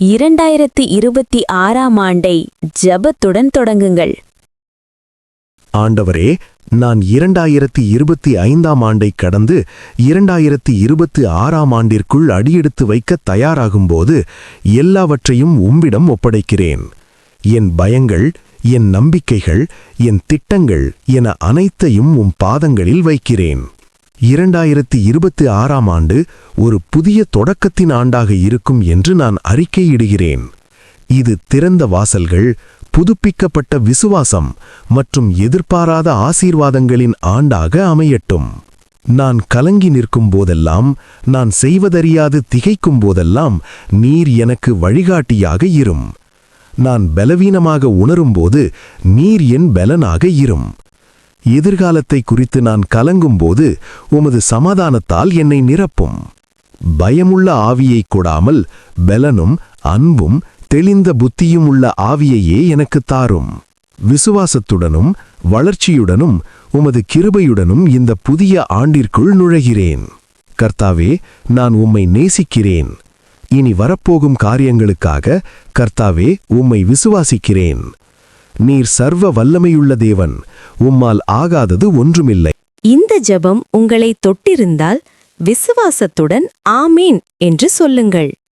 இரண்டாயிரத்தி இருபத்தி ஆறாம் ஆண்டை ஜெபத்துடன் தொடங்குங்கள். ஆண்டவரே நான் இரண்டாயிரத்தி இருபத்தி ஐந்தாம் ஆண்டை கடந்து இரண்டாயிரத்தி இருபத்தி ஆறாம் ஆண்டிற்குள் அடியெடுத்து வைக்க தயாராகும்போது எல்லாவற்றையும் உம்மிடம் ஒப்படைக்கிறேன். என் பயங்கள் என் நம்பிக்கைகள் என் திட்டங்கள் என அனைத்தையும் உம் பாதங்களில் வைக்கிறேன். இரண்டாயிரத்தி இருபத்தி ஆறாம் ஆண்டு ஒரு புதிய தொடக்கத்தின் ஆண்டாக இருக்கும் என்று நான் அறிக்கையிடுகிறேன். இது திறந்த வாசல்கள் புதுப்பிக்கப்பட்ட விசுவாசம் மற்றும் எதிர்பாராத ஆசீர்வாதங்களின் ஆண்டாக அமையட்டும். நான் கலங்கி நிற்கும் போதெல்லாம் நான் செய்வதறியாது திகைக்கும் போதெல்லாம் நீர் எனக்கு வழிகாட்டியாக இரும். நான் பலவீனமாக உணரும்போது நீர் என் பலனாக இரும். எதிர்காலத்தை குறித்து நான் கலங்கும்போது உமது சமாதானத்தால் என்னை நிரப்பும். பயமுள்ள ஆவியை கொடாமல் பலனும் அன்பும் தெளிந்த புத்தியும் உள்ள ஆவியையே எனக்கு தாரும். விசுவாசத்துடனும் வளர்ச்சியுடனும் உமது கிருபையுடனும் இந்த புதிய ஆண்டிற்குள் நுழைகிறேன். கர்த்தாவே நான் உம்மை நேசிக்கிறேன். இனி வரப்போகும் காரியங்களுக்காக கர்த்தாவே உம்மை விசுவாசிக்கிறேன். நீர் சர்வ வல்லமையுள்ள தேவன் உம்மால் ஆகாதது ஒன்றுமில்லை. இந்த ஜெபம் உங்களை தொட்டிருந்தால் விசுவாசத்துடன் ஆமீன் என்று சொல்லுங்கள்.